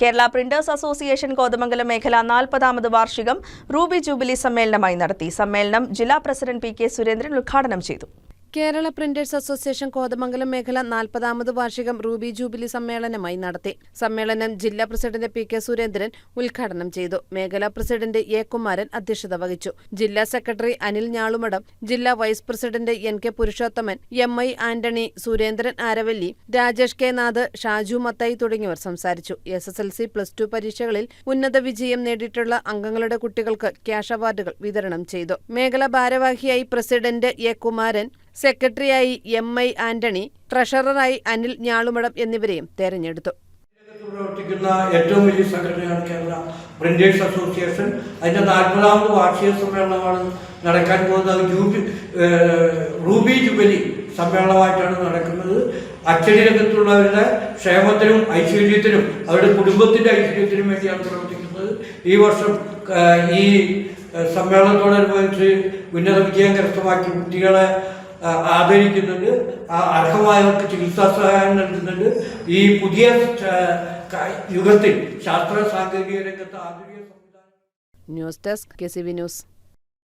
Kerala printers association Kothamangalam മേഖല നാൽപ്പതാമത് വാർഷികം Ruby jubilee സമ്മേളനമായി നടത്തി. സമ്മേളനം ജില്ലാ പ്രസിഡന്റ് പി കെ സുരേന്ദ്രൻ ഉദ്ഘാടനം ചെയ്തു. കേരള പ്രിന്റേഴ്സ് അസോസിയേഷൻ കോതമംഗലം മേഖല നാൽപ്പതാമത് വാർഷികം റൂബി ജൂബിലി സമ്മേളനമായി നടത്തി. സമ്മേളനം ജില്ലാ പ്രസിഡന്റ് പി കെ സുരേന്ദ്രൻ ഉദ്ഘാടനം ചെയ്തു. മേഖലാ പ്രസിഡന്റ് എ കുമാരൻ അധ്യക്ഷത വഹിച്ചു. ജില്ലാ സെക്രട്ടറി അനിൽ ഞാളുമടം ജില്ലാ vice president N K Purushothaman M I Antony Surendran Aravalli Rajesh K Nath Shaju Mathai തുടങ്ങിയവർ സംസാരിച്ചു. S S L C plus two പരീക്ഷകളിൽ ഉന്നത വിജയം നേടിയിട്ടുള്ള അംഗങ്ങളുടെ കുട്ടികൾക്ക് ക്യാഷ് അവാർഡുകൾ വിതരണം ചെയ്തു. മേഖലാ ഭാരവാഹിയായി പ്രസിഡന്റ് എ കുമാരൻ സെക്രട്ടറിയായി എം ഐ ആന്റണി ട്രഷററായി അനിൽ ഞാളുമടം എന്നിവരെയും തെരഞ്ഞെടുത്തു. പ്രവർത്തിക്കുന്ന ഏറ്റവും വലിയ സംഘടനയാണ് കേരള പ്രിന്റേഴ്സ് അസോസിയേഷൻ. അതിന്റെ നാൽപ്പതാമത് വാർഷിക സമ്മേളനമാണ് നടക്കാൻ പോകുന്നത്. ജൂബി റൂബി ജുബലി സമ്മേളനമായിട്ടാണ് നടക്കുന്നത്. അച്ചടി രംഗത്തുള്ളവരുടെ ക്ഷേമത്തിനും ഐശ്വര്യത്തിനും അവരുടെ കുടുംബത്തിന്റെ ഐശ്വര്യത്തിനും വേണ്ടിയാണ് പ്രവർത്തിക്കുന്നത്. ഈ വർഷം ഈ സമ്മേളനത്തോടനുബന്ധിച്ച് ഉന്നത വിജയം കരസ്ഥമാക്കി കുട്ടികളെ ആദരിക്കുന്നുണ്ട്. അർഹമായവർക്ക് ചികിത്സാ സഹായം നൽകുന്നുണ്ട്. ഈ പുതിയ യുഗത്തിൽ ശാസ്ത്ര സാങ്കേതിക രംഗത്ത് ആധുനിക സംവിധാനം news desk K C V news.